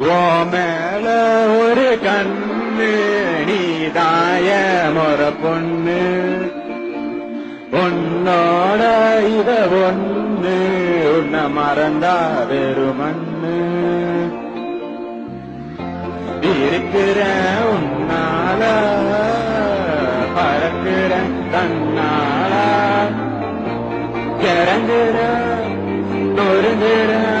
ஓ மேல ஒரு கண்ணு நீதாய முற பொண்ணு. உன்னோட இத ஒண்ணு உன்னை மறந்தா வெறுமண்ணு இருக்கிற உன்னால பறக்கிற தன்னால. கிறங்குற நொறுங்குற